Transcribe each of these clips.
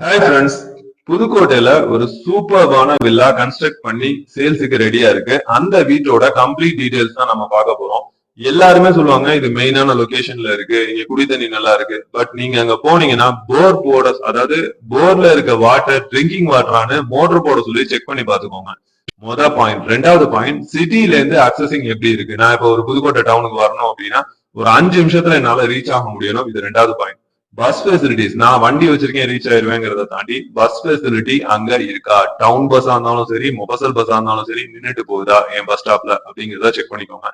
Hi friends புதுக்கோட்டையில ஒரு சூப்பர்வான villa construct பண்ணி சேல்ஸுக்கு ரெடியா இருக்கு. அந்த வீட்டோட கம்ப்ளீட் டீடைல்ஸ் தான் நம்ம பார்க்க போறோம். எல்லாருமே சொல்லுவாங்க இது மெயினான லொகேஷன்ல இருக்கு. இங்க குடி தண்ணி நல்லா இருக்கு. பட் நீங்க அங்க போனீங்கன்னா போர் போட அதாவது போர்ல இருக்க வாட்டர் ட்ரிங்கிங் வாட்டரானு மோட்டர் போட சொல்லி செக் பண்ணி பாத்துக்கோங்க முத பாயிண்ட் ரெண்டாவது பாயிண்ட் சிட்டில இருந்து அக்சஸிங் எப்படி இருக்கு? நான் இப்ப ஒரு புதுக்கோட்டை டவுனுக்கு வரணும் அப்படின்னா ஒரு அஞ்சு நிமிஷத்துல என்னால ரீச் ஆக முடியணும். இது ரெண்டாவது பாயிண்ட் பஸ் ஃபெசிலிட்டிஸ் நான் வண்டி வச்சிருக்கேன் ரீச் ஆயிருவேங்கிறத தாண்டி பஸ் ஃபெசிலிட்டி அங்க இருக்கா? டவுன் பஸ்ஸா இருந்தாலும் சரி மொபசல் பஸ்ஸா இருந்தாலும் சரி நின்றுட்டு போகுதா? என் பஸ் ஸ்டாப்ல அப்படிங்கிறத செக் பண்ணிக்கோங்க.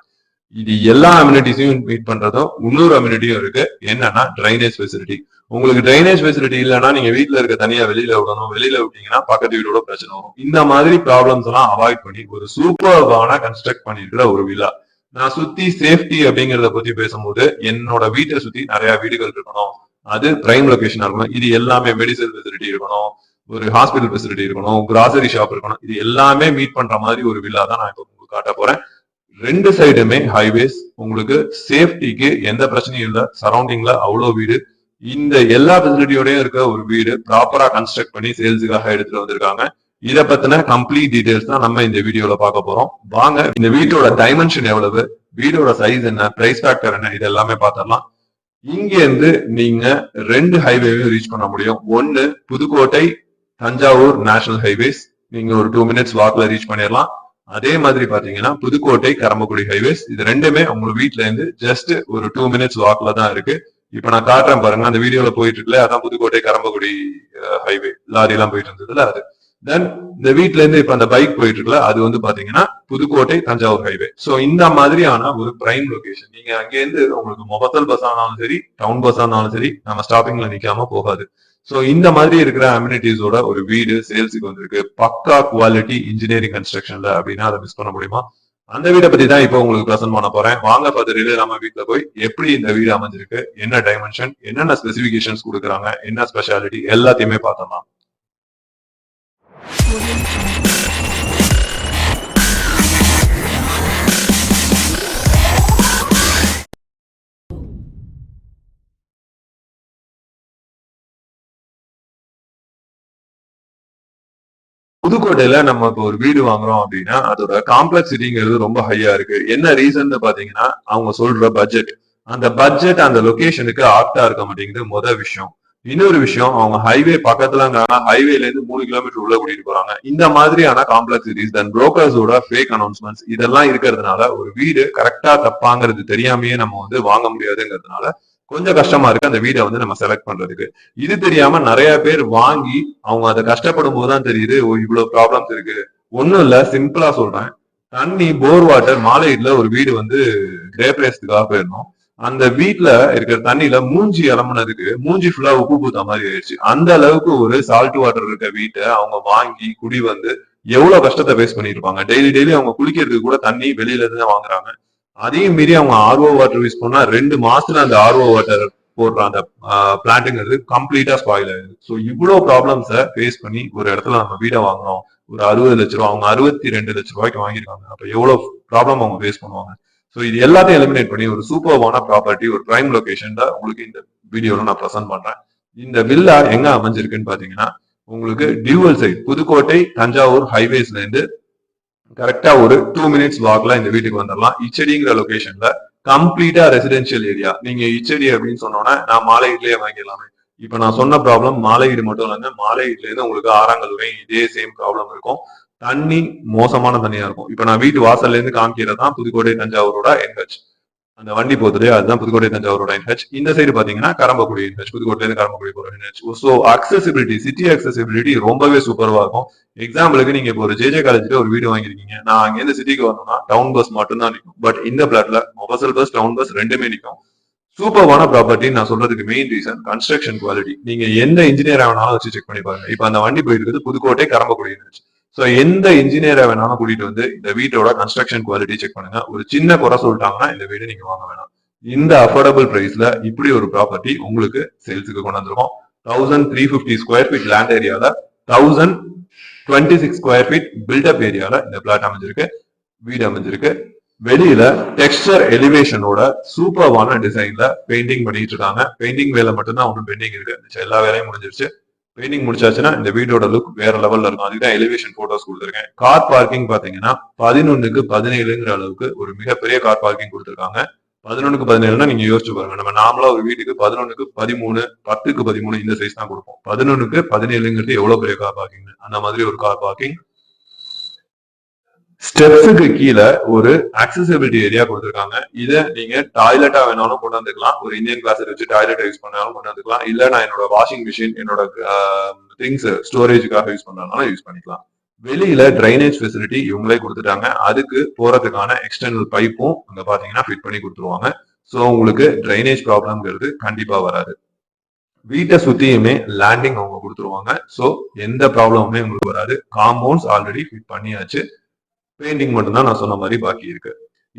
இது எல்லா அம்யூனிட்டிஸையும் மீட் பண்றதும் இன்னொரு அம்யூனிட்டியும் இருக்கு. என்னன்னா ட்ரைனேஜ் ஃபெசிலிட்டி உங்களுக்கு ட்ரைனேஜ் ஃபெசிலிட்டி இல்லைன்னா நீங்க வீட்டுல இருக்க தனியா வெளியில விடணும். வெளியில விட்டீங்கன்னா பக்கத்து வீடோட பிரச்சனை வரும். இந்த மாதிரி ப்ராப்ளம்ஸ் எல்லாம் அவாய்ட் பண்ணி ஒரு சூப்பர்வான கன்ஸ்ட்ரக்ட் பண்ணிருக்கிற ஒரு விழா நான் சுத்தி சேஃப்டி அப்படிங்கறத பத்தி பேசும்போது என்னோட வீட்டை சுத்தி நிறைய வீடுகள் இருக்கணும். அது பிரைம் லொகேஷனா இருக்கணும். இது எல்லாமே மெடிசன் ஃபெசிலிட்டி இருக்கணும். ஒரு ஹாஸ்பிட்டல் ஃபெசிலிட்டி இருக்கணும். கிராசரி ஷாப் இருக்கணும். இது எல்லாமே மீட் பண்ற மாதிரி ஒரு வில்லா தான் நான் இப்போ உங்களுக்கு காட்ட போறேன். ரெண்டு சைடுமே ஹைவேஸ் உங்களுக்கு சேஃப்டிக்கு எந்த பிரச்சனையும் இல்லை. சரௌண்டிங்ல அவ்வளோ வீடு. இந்த எல்லா ஃபெசிலிட்டியோடையும் இருக்க ஒரு வீடு ப்ராப்பரா கன்ஸ்ட்ரக்ட் பண்ணி சேல்ஸுக்காக எடுத்துட்டு வந்திருக்காங்க. இதை பத்தின கம்ப்ளீட் டீடைல்ஸ் தான் நம்ம இந்த வீடியோல பார்க்க போறோம். வாங்க இந்த வீட்டோட டைமென்ஷன் எவ்வளவு? வீடோட சைஸ் என்ன? பிரைஸ் ஃபேக்டர் என்ன? இது எல்லாமே பார்த்தரலாம் இங்க இருந்து நீங்க ரெண்டு ஹைவேவையும் ரீச் பண்ண முடியும். ஒன்னு புதுக்கோட்டை தஞ்சாவூர் நேஷனல் ஹைவேஸ் நீங்க ஒரு டூ மினிட்ஸ் வாக்ல ரீச் பண்ணிடலாம் அதே மாதிரி பாத்தீங்கன்னா புதுக்கோட்டை கரம்பக்குடி ஹைவேஸ் இது ரெண்டுமே உங்க வீட்ல இருந்து ஜஸ்ட் ஒரு டூ மினிட்ஸ் வாக்ல தான் இருக்கு. இப்ப நான் காட்டுறேன் பாருங்க அந்த வீடியோல போயிட்டு இருக்குல்ல அதான் புதுக்கோட்டை கரம்பக்குடி ஹைவே லாரி எல்லாம் போயிட்டு இருந்ததுல அது. தென் இந்த வீட்ல இருந்து இப்ப அந்த பைக் போயிட்டு இருக்குல்ல அது வந்து பாத்தீங்கன்னா புதுக்கோட்டை தஞ்சாவூர் ஹைவே சோ இந்த மாதிரியான ஒரு பிரைம் லொகேஷன் நீங்க அங்க இருந்து உங்களுக்கு மொபத்தல் பஸ் ஆனாலும் சரி டவுன் பஸ் ஆனாலும் சரி நம்ம ஸ்டாப்பிங்ல நிக்காம போகாது. சோ இந்த மாதிரி இருக்கிற அம்யூனிட்டிஸோட ஒரு வீடு சேல்ஸுக்கு வந்திருக்கு. பக்கா குவாலிட்டி இன்ஜினியரிங் கன்ஸ்ட்ரக்ஷன்ல அப்படின்னா அதை மிஸ் பண்ண முடியுமா? அந்த வீடை பத்தி தான் இப்போ உங்களுக்கு பிரசன்ட் பண்ண போறேன். வாங்க பார்த்து நம்ம வீட்டுல போய் எப்படி இந்த வீடு அமைஞ்சிருக்கு என்ன டைமென்ஷன் என்னென்ன ஸ்பெசிபிகேஷன்ஸ் கொடுக்குறாங்க என்ன ஸ்பெஷாலிட்டி எல்லாத்தையுமே பார்த்தோம்னா புதுக்கோட்டையில நம்ம இப்போ ஒரு வீடு வாங்குறோம் அப்படின்னா அதோட காம்ப்ளெக்சிட்டிங்கிறது ரொம்ப ஹையா இருக்கு. என்ன ரீசன் பாத்தீங்கன்னா அவங்க சொல்ற பட்ஜெட் அந்த பட்ஜெட் அந்த லொகேஷனுக்கு ஆப்டா இருக்க மாட்டேங்குது. முத விஷயம். இன்னொரு விஷயம் அவங்க ஹைவே பக்கத்துலங்கிறாங்க ஹைவேல இருந்து மூணு கிலோமீட்டர் உள்ள கூட்டிட்டு போறாங்க. இந்த மாதிரியான காம்ப்ளெக்சிட்டிஸ் தென் புரோக்கர்ஸோட ஃபேக் அனௌன்ஸ்மெண்ட்ஸ் இதெல்லாம் இருக்கிறதுனால ஒரு வீடு கரெக்டா தப்பாங்கிறது தெரியாமயே நம்ம வந்து வாங்க முடியாதுங்கிறதுனால கொஞ்சம் கஷ்டமா இருக்கு. அந்த வீடை வந்து நம்ம செலக்ட் பண்றதுக்கு. இது தெரியாம நிறைய பேர் வாங்கி அவங்க அதை கஷ்டப்படும் போதுதான் தெரியுது ஓ இவ்வளவு ப்ராப்ளம்ஸ் இருக்கு. ஒண்ணும் இல்ல சிம்பிளா சொல்றேன். தண்ணி போர் வாட்டர் மாலையீடுல ஒரு வீடு வந்து கிரேப்ரேஸ்துக்காக போயிருந்தோம். அந்த வீட்ல இருக்கிற தண்ணியில மூஞ்சி இளம்புனதுக்கு மூஞ்சி ஃபுல்லா உப்பு பூத்த மாதிரி ஆயிடுச்சு. அந்த அளவுக்கு ஒரு சால்ட் வாட்டர் இருக்க வீட்டை அவங்க வாங்கி குடி வந்து எவ்வளவு கஷ்டத்தை ஃபேஸ் பண்ணிருப்பாங்க டெய்லி டெய்லி அவங்க குளிக்கிறதுக்கு கூட தண்ணி வெளியில இருந்து தான் வாங்குறாங்க. அதையும் மீறி அவங்க ஆர்ஓ வாட்டர் யூஸ் பண்ணா ரெண்டு மாசத்துல அந்த ஆர்ஓ வாட்டர் போடுற அந்த பிளான்ட்டுங்கிறது கம்ப்ளீட்டா ஸ்பாயில் ஆயிடுது. ஸோ இவ்வளவு ப்ராப்ளம்ஸை ஃபேஸ் பண்ணி ஒரு இடத்துல நம்ம வீடை வாங்குறோம். ஒரு அறுபது லட்ச ரூபா அவங்க அறுபத்தி ரெண்டு லட்ச ரூபாய்க்கு வாங்கியிருக்காங்க. அப்ப எவ்வளவு ப்ராப்ளம் அவங்க ஃபேஸ் பண்ணுவாங்க. ஸோ இது எல்லாத்தையும் எலிமினேட் பண்ணி ஒரு சூப்பர்வான ப்ராப்பர்ட்டி ஒரு ப்ரைம் லொகேஷன்ல உங்களுக்கு இந்த வீடியோவில் நான் ப்ரெசென்ட் பண்றேன். இந்த வில்லா எங்க அமைஞ்சிருக்குன்னு பாத்தீங்கன்னா உங்களுக்கு டியூவல் சைட் புதுக்கோட்டை தஞ்சாவூர் ஹைவேஸ்ல இருந்து கரெக்டா ஒரு டூ மினிட்ஸ் வாக்ல இந்த வீட்டுக்கு வந்துடலாம். இச்சடிங்கிற லொகேஷன்ல கம்ப்ளீட்டா ரெசிடென்ஷியல் ஏரியா நீங்க இச்சடி அப்படின்னு சொன்னோன்னா நான் மாலையீட்லயே வாங்கிடலாமே. இப்ப நான் சொன்ன ப்ராப்ளம் மாலையீடு மட்டும் இல்லாம மாலையீடுல இருந்து உங்களுக்கு ஆறாங்கல் வரையும் இதே சேம் ப்ராப்ளம் இருக்கும். தண்ணி மோசமான தண்ணியா இருக்கும். இப்ப நான் வீட்டு வாசல்ல இருந்து காமிக்கிறது தான் புதுக்கோட்டை தஞ்சாவூரோட என்ஹெச் அந்த வண்டி போகுது அதுதான் புதுக்கோட்டை தஞ்சாவூரோட என்ஹெச் இந்த சைடு பாத்தீங்கன்னா கரம்பக்குடி என்ஹெச் புதுக்கோட்டையில இருந்து கரம்பக்குடி போற NH so accessibility city accessibility ரொம்பவே சூப்பராக இருக்கும். எக்ஸாம்பிளுக்கு நீங்க இப்போ ஒரு ஜேஜே காலேஜ்ல ஒரு வீடு வாங்கிருக்கீங்க நான் அங்க இருந்து சிட்டிக்கு வரணும்னா டவுன் பஸ் மட்டும் தான் நிற்கும். பட் இந்த பிளாட்ல மொபசல் பஸ் டவுன் பஸ் ரெண்டுமே நிற்கும். சூப்பர்வான ப்ராப்பர்ட்டி நான் சொல்றதுக்கு மெயின் ரீசன் கன்ஸ்ட்ரக்ஷன் குவாலிட்டி நீங்க எந்த இன்ஜினியர் ஆகணாலும் வச்சு செக் பண்ணி பாருங்க. இப்ப அந்த வண்டி போயிருக்கிறது புதுக்கோட்டை கரம்பக்குடி இருந்துச்சு ஸோ எந்த இன்ஜினியரை வேணாலும் கூட்டிட்டு வந்து இந்த வீட்டோட கன்ஸ்ட்ரக்ஷன் குவாலிட்டி செக் பண்ணுங்க. ஒரு சின்ன குறை சொல்லிட்டாங்கன்னா இந்த வீடு நீங்க வாங்க வேணாம். இந்த அஃபோர்டபுள் பிரைஸ்ல இப்படி ஒரு ப்ராப்பர்ட்டி உங்களுக்கு சேல்ஸுக்கு கொண்டு வந்திருக்கோம் thousand three fifty square feet land ஏரியால thousand twenty six square feet built up ஏரியால இந்த பிளாட் அமைஞ்சிருக்கு வீடு அமைஞ்சிருக்கு. வெளியில டெக்ஸ்டர் எலிவேஷனோட சூப்பர்வான டிசைன்ல பெயிண்டிங் பண்ணிட்டு இருக்காங்க. பெயிண்டிங் வேலை மட்டும்தான் ஒன்றும் பெயிண்டிங் இருக்கு எல்லா வேலையும் முடிஞ்சிருச்சு. பெயிண்டிங் முடிச்சாச்சுன்னா இந்த வீடோட லுக் வேற லெவல்ல இருக்கும். அதுதான் எலிவேஷன் போட்டோஸ் கொடுத்துருக்கேன். கார் பார்க்கிங் பாத்தீங்கன்னா பதினொன்னுக்கு பதினேழுங்கிற அளவுக்கு ஒரு மிகப்பெரிய கார் பார்க்கிங் கொடுத்துருக்காங்க. பதினொன்னுக்கு பதினேழுனா நீங்க யோசிச்சு பாருங்க. நம்ம நார்மலா ஒரு வீட்டுக்கு பதினொன்னுக்கு பதிமூணு பத்துக்கு பதிமூணு இந்த சைஸ் தான் கொடுப்போம். பதினொன்னுக்கு பதினேழுங்கிறது எவ்வளவு பெரிய கார் பார்க்கிங் அந்த மாதிரி ஒரு கார் பார்க்கிங் ஸ்டெப்ஸுக்கு கீழே ஒரு அக்சசபிலிட்டி ஏரியா கொடுத்துருக்காங்க. இதை நீங்க டாய்லெட்டா வேணாலும் கொண்டு வந்துக்கலாம். ஒரு இந்தியன் கிளாஸ் வச்சு டாய்லெட் யூஸ் பண்ணாலும் கொண்டு வந்துக்கலாம். இல்ல நான் என்னோட வாஷிங் மிஷின் என்னோட திங்ஸ் ஸ்டோரேஜுக்காக யூஸ் பண்ணாலும் யூஸ் பண்ணிக்கலாம். வெளியில ட்ரைனேஜ் ஃபெசிலிட்டி இவங்களே கொடுத்துட்டாங்க. அதுக்கு போறதுக்கான எக்ஸ்டர்னல் பைப்பும் அங்க பாத்தீங்கன்னா ஃபிட் பண்ணி கொடுத்துருவாங்க. ஸோ உங்களுக்கு ட்ரைனேஜ் ப்ராப்ளம்ங்கிறது கண்டிப்பா வராது. வீட்டை சுத்தியுமே லேண்டிங் அவங்க கொடுத்துருவாங்க. ஸோ எந்த ப்ராப்ளமுமே உங்களுக்கு வராது. காம்பவுண்ட்ஸ் ஆல்ரெடி ஃபிட் பண்ணியாச்சு. பெயிண்டிங் மட்டும்தான் நான் சொன்ன மாதிரி பாக்கி இருக்கு.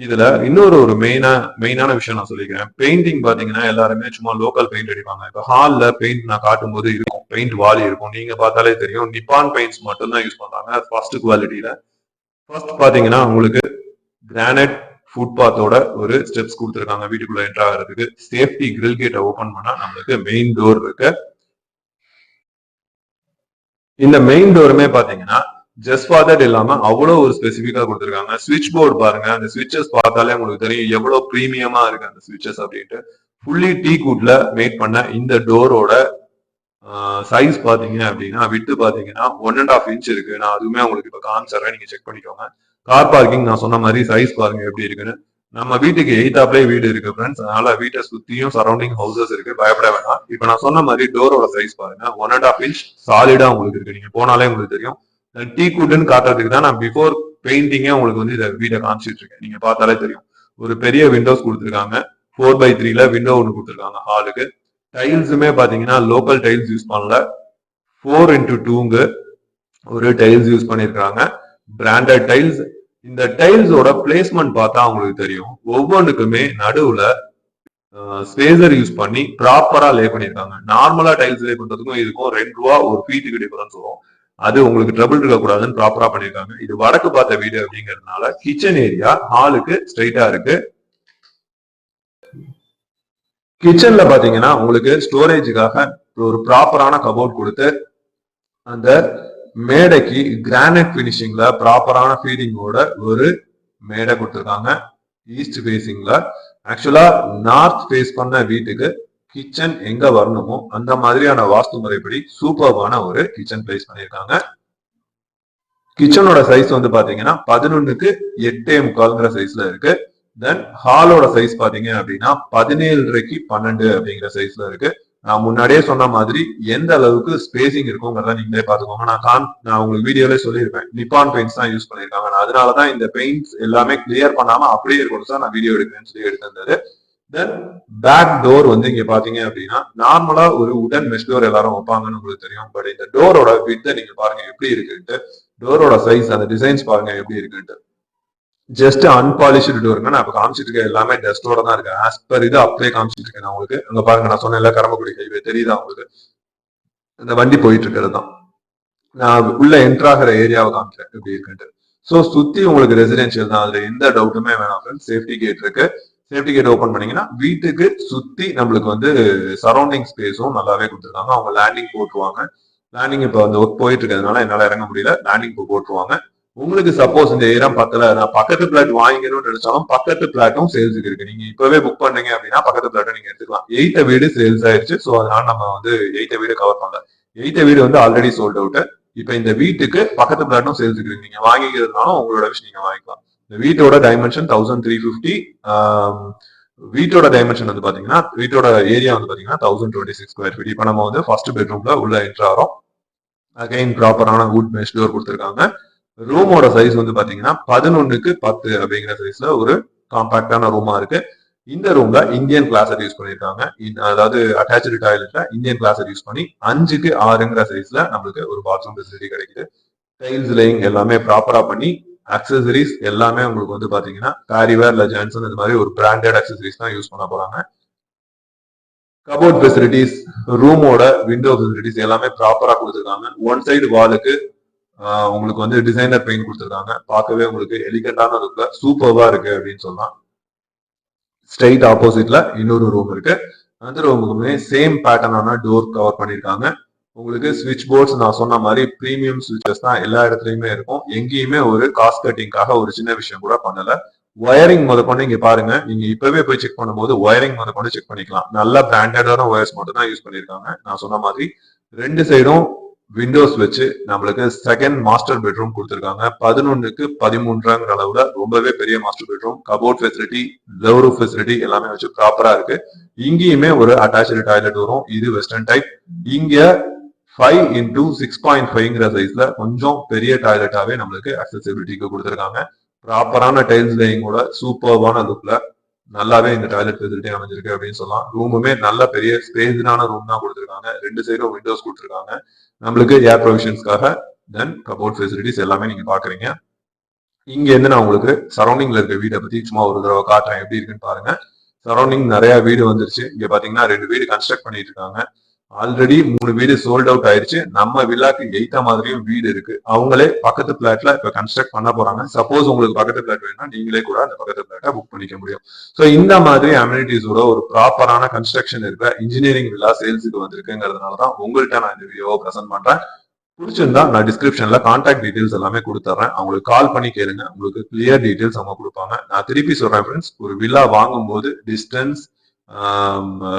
இதுல இன்னொரு ஒரு மெயினா மெயினான விஷயம் நான் சொல்லிக்கிறேன். பெயிண்டிங் பாத்தீங்கன்னா எல்லாருமே சும்மா லோக்கல் பெயிண்ட் அடிப்பாங்க. இப்ப ஹால்ல பெயிண்ட் நான் காட்டும் போது இருக்கும். பெயிண்ட் வாலி இருக்கும். நீங்க பார்த்தாலே தெரியும். நிப்பான் பெயிண்ட்ஸ் மட்டும் தான் யூஸ் பண்றாங்க ஃபர்ஸ்ட் குவாலிட்டியில ஃபர்ஸ்ட் பாத்தீங்கன்னா உங்களுக்கு கிரானைட் ஃபுட்பாத்தோட ஒரு ஸ்டெப்ஸ் கொடுத்துருக்காங்க. வீட்டுக்குள்ள என்ட்ரு ஆகிறதுக்கு. சேஃப்டி கிரில் கேட்டை ஓபன் பண்ணா நம்மளுக்கு மெயின் டோர் இருக்கு. இந்த மெயின் டோருமே பாத்தீங்கன்னா ஜஸ்ட் ஃபார் தட் இல்லாம அவ்வளவு ஒரு ஸ்பெசிபிக்கா கொடுத்துருக்காங்க. சுவிட்ச் போர்டு பாருங்க அந்த சுவிட்சஸ் பார்த்தாலே உங்களுக்கு தெரியும் எவ்வளவு ப்ரீமியமா இருக்கு அந்த சுவிட்சஸ் அப்படின்ட்டு. ஃபுல்லி டீ குட்ல மேட் பண்ண இந்த டோரோட சைஸ் பாத்தீங்க அப்படின்னா விட்டு பாத்தீங்கன்னா ஒன் அண்ட் ஆஃப் இன்ச் இருக்கு. நான் அதுவுமே உங்களுக்கு இப்ப காமிச்சிடுறேன். நீங்க செக் பண்ணிக்கோங்க. கார் பார்க்கிங் நான் சொன்ன மாதிரி சைஸ் பாருங்க எப்படி இருக்குன்னு. நம்ம வீட்டுக்கு எயித்தாப்லேயே வீடு இருக்கு ஃப்ரெண்ட்ஸ் அதனால வீட்டை சுத்தியும் சரௌண்டிங் ஹவுசஸ் இருக்கு. பயப்பட வேணாம். இப்ப நான் சொன்ன மாதிரி டோரோட சைஸ் பாருங்க. ஒன் அண்ட் ஆஃப் இன்ச் சாலிடா உங்களுக்கு இருக்கு. நீங்க போனாலே உங்களுக்கு தெரியும். டீ குட்னு காட்டுறதுக்கு தான் நான் பிஃபோர் பெயிண்டிங்கே உங்களுக்கு வந்து இதை வீடை காமிச்சிட்டு இருக்கேன். நீங்க பார்த்தாலே தெரியும். ஒரு பெரிய விண்டோஸ் கொடுத்துருக்காங்க. ஃபோர் பை த்ரீல விண்டோ ஒன்று கொடுத்துருக்காங்க ஹாலுக்கு டைல்ஸுமே பாத்தீங்கன்னா லோக்கல் டைல்ஸ் யூஸ் பண்ணல. ஃபோர் இன்டூ டூங்கு ஒரு டைல்ஸ் யூஸ் பண்ணியிருக்காங்க. பிராண்டட் டைல்ஸ் இந்த டைல்ஸோட பிளேஸ்மெண்ட் பார்த்தா உங்களுக்கு தெரியும். ஒவ்வொன்றுக்குமே நடுவுல ஸ்பேசர் யூஸ் பண்ணி ப்ராப்பரா லே பண்ணியிருக்காங்க. நார்மலா டைல்ஸ் லே பண்றதுக்கும் இதுக்கும் ரெண்டு ரூபா ஒரு ஃபீட்டுக்கு டிஃபரன்ஸ் வரும். அது உங்களுக்கு ட்ரபிள் இருக்கக்கூடாதுன்னு ப்ராப்பரா பண்ணிருக்காங்க இது வடக்கு பார்த்த வீடு அப்படிங்கறதுனால கிச்சன் ஏரியா ஹாலுக்கு ஸ்ட்ரைட்டா இருக்கு. கிச்சன்ல பாத்தீங்கன்னா உங்களுக்கு ஸ்டோரேஜுக்காக ஒரு ப்ராப்பரான கபோர்ட் கொடுத்து அந்த மேடைக்கு கிரானைட் பினிஷிங்ல ப்ராப்பரான ஃபீடிங்கோட ஒரு மேடை கொடுத்துருக்காங்க. ஈஸ்ட் ஃபேசிங்ல ஆக்சுவலா நார்த் ஃபேஸ் பண்ண வீட்டுக்கு கிச்சன் எங்க வரணுமோ அந்த மாதிரியான வாஸ்து முறைப்படி சூப்பர்வான ஒரு கிச்சன் பிளேஸ் பண்ணியிருக்காங்க. கிச்சனோட சைஸ் வந்து பாத்தீங்கன்னா பதினொன்னுக்கு எட்டே முக்கால்ங்கிற சைஸ்ல இருக்கு. தென் ஹாலோட சைஸ் பாத்தீங்க அப்படின்னா பதினேழரைக்கு பன்னெண்டு அப்படிங்கிற சைஸ்ல இருக்கு. நான் முன்னாடியே சொன்ன மாதிரி எந்த அளவுக்கு ஸ்பேசிங் இருக்குங்கிறத நீங்களே பாத்துக்கோங்க நான் கான் நான் உங்களுக்கு வீடியோலே சொல்லியிருப்பேன். நிப்பான் பெயிண்ட்ஸ் தான் யூஸ் பண்ணிருக்காங்க நான் அதனாலதான் இந்த பெயிண்ட்ஸ் எல்லாமே கிளியர் பண்ணாம அப்படியே இருக்கணும் சார் நான் வீடியோ எடுக்கிறேன்னு சொல்லி எடுத்திருந்தது. தென் பேக் டோர் வந்து இங்க பாத்தீங்க அப்படின்னா நார்மலா ஒரு உடன் மெஷ் டோர் எல்லாரும் வைப்பாங்கன்னு உங்களுக்கு தெரியும். பட் இந்த டோரோட வித்தை நீங்க பாருங்க எப்படி இருக்குன்ட்டு. டோரோட சைஸ் அந்த டிசைன்ஸ் பாருங்க எப்படி இருக்குன்ட்டு. ஜஸ்ட் அன்பாலிஷ்டு டோருங்க நான் இப்ப காமிச்சிட்டு இருக்க எல்லாமே டஸ்டோட தான் இருக்கு. ஆஸ் பர் இது அப்படியே காமிச்சிட்டு இருக்கேன் நான் உங்களுக்கு. அங்க பாருங்க நான் சொன்னேன்ல கரம்பக்குடி ஹைவே தெரியுதா உங்களுக்கு? இந்த வண்டி போயிட்டு இருக்கிறது தான். நான் உள்ள என்டர் ஆகிற ஏரியாவை காமிக்கிறேன் எப்படி இருக்குன்ட்டு. ஸோ சுத்தி உங்களுக்கு ரெசிடென்ஷியல் தான். அதுல எந்த டவுட்டுமே வேணாம் ஃப்ரெண்ட்ஸ் சேஃப்டி கேட் இருக்கு. சேஃப்டி கேட் ஓப்பன் பண்ணீங்கன்னா வீட்டுக்கு சுத்தி நம்மளுக்கு வந்து சரௌண்டிங் ஸ்பேஸும் நல்லாவே கொடுத்துருக்காங்க. அவங்க லேண்டிங் போட்டுருவாங்க. லேண்டிங் இப்போ வந்து ஒர்க் போயிட்டு இருக்கிறதுனால என்னால இறங்க முடியல. லேண்டிங் போட்டுருவாங்க. உங்களுக்கு சப்போஸ் இந்த ஏரியா பக்கத்துல நான் பக்கத்து பிளாட் வாங்கிக்கணும்னு நினைச்சாலும் பக்கத்து பிளாட்டும் சேல்ஸுக்கு இருக்கு. நீங்க இப்பவே புக் பண்ணீங்க அப்படின்னா பக்கத்து பிளாட்டும் நீங்க எடுத்துக்கலாம். எயிட்ட வீடு சேல்ஸ் ஆயிடுச்சு ஸோ அதனால நம்ம வந்து எயிட்ட வீடு கவர் பண்ணல. எயிட்ட வீடு வந்து ஆல்ரெடி சோல்ட் அவுட் இப்ப இந்த வீட்டுக்கு பக்கத்து பிளாட்டும் சேல்ஸுக்கு இருக்கு. நீங்க வாங்கிக்கிறதுனாலும் உங்களோட விஷயம் நீங்க வாங்கிக்கலாம். இந்த வீட்டோட டைமென்ஷன் தௌசண்ட் த்ரீ ஃபிஃப்டி வீட்டோட டைமென்ஷன் வந்து பாத்தீங்கன்னா வீட்டோட ஏரியா வந்து பாத்தீங்கன்னா thousand twenty six square feet இப்போ நம்ம வந்து ஃபர்ஸ்ட் பெட்ரூம்ல உள்ள என்ட்ரு ஆகிறோம் அகைன் ப்ராப்பரான வுட் மெஷ் டோர் கொடுத்துருக்காங்க. ரூமோட சைஸ் வந்து பாத்தீங்கன்னா பதினொன்னுக்கு பத்து அப்படிங்கிற சைஸ்ல ஒரு காம்பாக்டான ரூமா இருக்கு. இந்த ரூம்ல இந்தியன் கிளாஸர் யூஸ் பண்ணியிருக்காங்க அதாவது அட்டாச்சு டாய்லெட்ல இந்தியன் கிளாஸர் யூஸ் பண்ணி அஞ்சுக்கு ஆறுங்கிற சைஸ்ல நம்மளுக்கு ஒரு பாத்ரூம் ஃபெசிலிட்டி கிடைக்குது. டைல்ஸ் லைங் எல்லாமே ப்ராப்பரா பண்ணி அக்சசரிஸ் எல்லாமே உங்களுக்கு வந்து பாத்தீங்கன்னா பேரிவேர் இல்ல ஜான்சன் இந்த மாதிரி ஒரு பிராண்டட் அக்சசரிஸ் தான் யூஸ் பண்ண போறாங்க. கபோர்ட் ஃபெசிலிட்டிஸ் ரூமோட விண்டோ ஃபெசிலிட்டிஸ் எல்லாமே ப்ராப்பரா கொடுத்துருக்காங்க. ஒன் சைடு வாலுக்கு உங்களுக்கு வந்து டிசைனர் பெயிண்ட் கொடுத்துருக்காங்க. பார்க்கவே உங்களுக்கு எலிகண்டான லுக்ல சூப்பர்வா இருக்கு அப்படின்னு சொல்லலாம். ஸ்ட்ரைட் ஆப்போசிட்ல இன்னொரு ரூம் இருக்கு. அந்த ரூமுக்குமே சேம் பேட்டர்னான டோர் கவர் பண்ணிருக்காங்க. உங்களுக்கு சுவிட்ச் போர்ட்ஸ் நான் சொன்ன மாதிரி ப்ரீமியம் ஸ்விட்சஸ் தான் எல்லா இடத்துலயுமே இருக்கும். எங்கேயுமே ஒரு காஸ்ட் கட்டிங்காக ஒரு சின்ன விஷயம் கூட பண்ணல. ஒயரிங் முதற்கொண்டு இங்க பாருங்க. நீங்க இப்பவே போய் செக் பண்ணும்போது ஒயரிங் முதற்கொண்டு செக் பண்ணிக்கலாம். நல்ல பிராண்டடான ஒயர்ஸ் மட்டும் தான் யூஸ் பண்ணிருக்காங்க நான் சொன்ன மாதிரி ரெண்டு சைடும் விண்டோஸ் வச்சு நம்மளுக்கு செகண்ட் மாஸ்டர் பெட்ரூம் கொடுத்துருக்காங்க. பதினொன்னுக்கு பதிமூன்றுங்கிற அளவுல ரொம்பவே பெரிய மாஸ்டர் பெட்ரூம் கபோர்ட் ஃபெசிலிட்டி லவ் ஃபெசிலிட்டி எல்லாமே வச்சு ப்ராப்பரா இருக்கு. இங்கேயுமே ஒரு அட்டாச்சு டாய்லெட் வரும். இது வெஸ்டர்ன் டைப் இங்க ஃபைவ் இன்டூ சிக்ஸ் பாயிண்ட் ஃபைவ்ங்கிற சைஸ்ல கொஞ்சம் பெரிய டாய்லெட்டாவே நம்மளுக்கு அக்சசிபிலிட்டிக்கு கொடுத்துருக்காங்க. ப்ராப்பரான டைல்ஸ் லேயிங்கோட சூப்பர்வான லுக்ல நல்லாவே இந்த டாய்லெட் ஃபெசிலிட்டி அமைஞ்சிருக்கு அப்படின்னு சொல்லலாம். ரூமுமே நல்ல பெரிய ஸ்பேஸ்டான ரூம் தான் கொடுத்துருக்காங்க. ரெண்டு சைடும் விண்டோஸ் கொடுத்துருக்காங்க. நம்மளுக்கு ஏர் ப்ரொவிஷன்ஸ்க்காக தென் கபோர்ட் ஃபெசிலிட்டிஸ் எல்லாமே நீங்க பாக்குறீங்க இங்க இருந்து நான் உங்களுக்கு சரௌண்டிங்ல இருக்க வீடை பத்தி சும்மா ஒரு தடவை காட்டுறேன். எப்படி இருக்குன்னு பாருங்க. சரௌண்டிங் நிறைய வீடு வந்துருச்சு. இங்க பாத்தீங்கன்னா ரெண்டு வீடு கன்ஸ்ட்ரக்ட் பண்ணிட்டு இருக்காங்க. ஆல்ரெடி மூணு வீடு சோல்ட் அவுட் ஆயிருச்சு. நம்ம விழாக்கு எய்த்த மாதிரியும் வீடு இருக்கு. அவங்களே பக்கத்து பிளாட்ல இப்ப கன்ஸ்ட்ரக்ட் பண்ண போறாங்க. சப்போஸ் உங்களுக்கு பக்கத்து பிளாட் வேணும்னா நீங்களே கூட அந்த பக்கத்து பிளாட்டை புக் பண்ணிக்க முடியும். சோ இந்த மாதிரி அம்யூனிட்டிஸோட ஒரு ப்ராப்பரான கன்ஸ்ட்ரக்ஷன் இருக்க இன்ஜினியரிங் விழா சேல்ஸுக்கு வந்திருக்குங்கிறதுனால தான் உங்கள்கிட்ட நான் இந்த வீடியோவை ப்ரெசென்ட் பண்றேன். பிடிச்சிருந்தா நான் டிஸ்கிரிப்ஷன்ல கான்டாக்ட் டீடைல்ஸ் எல்லாமே கொடுத்துறேன். அவங்களுக்கு கால் பண்ணி கேளுங்க. உங்களுக்கு கிளியர் டீடைல்ஸ் அவங்க கொடுப்பாங்க. நான் திருப்பி சொல்றேன் ஃப்ரெண்ட்ஸ் ஒரு வில்லா வாங்கும்போது டிஸ்டன்ஸ்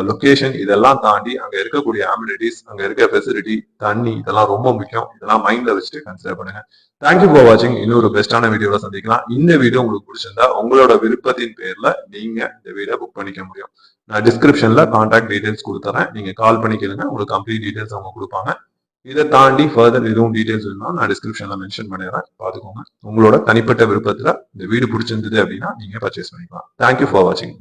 லொக்கேஷன் இதெல்லாம் தாண்டி அங்க இருக்கக்கூடிய ஆமினிட்டிஸ் அங்க இருக்க ஃபெசிலிட்டி தண்ணி இதெல்லாம் ரொம்ப முக்கியம். இதெல்லாம் மைண்ட்ல வச்சுட்டு கன்சிடர் பண்ணுங்க. தேங்க்யூ ஃபார் வாட்சிங் இன்னொரு பெஸ்டான வீடியோல சந்திக்கலாம். இந்த வீடியோ உங்களுக்கு பிடிச்சிருந்தா உங்களோட விருப்பத்தின் பேர்ல நீங்க இந்த வீடியோ புக் பண்ணிக்க முடியும். நான் டிஸ்கிரிப்ஷன்ல கான்டாக்ட் டீடைல்ஸ் கொடுத்துறேன். நீங்க கால் பண்ணி கேளுங்க. உங்களுக்கு கம்ப்ளீட் டீடைல்ஸ் அவங்க கொடுப்பாங்க. இதை தாண்டி ஃபர்தர் எதுவும் டீடைல்ஸ் வேணும்னா நான் டிஸ்கிரிப்ஷன்ல மென்ஷன் பண்ணிடுறேன். பாத்துக்கோங்க உங்களோட தனிப்பட்ட விருப்பத்துல இந்த வீடு பிடிச்சிருந்தது அப்படின்னா நீங்க பர்ச்சேஸ் பண்ணிக்கலாம். தேங்க்யூ ஃபார் வாட்சிங்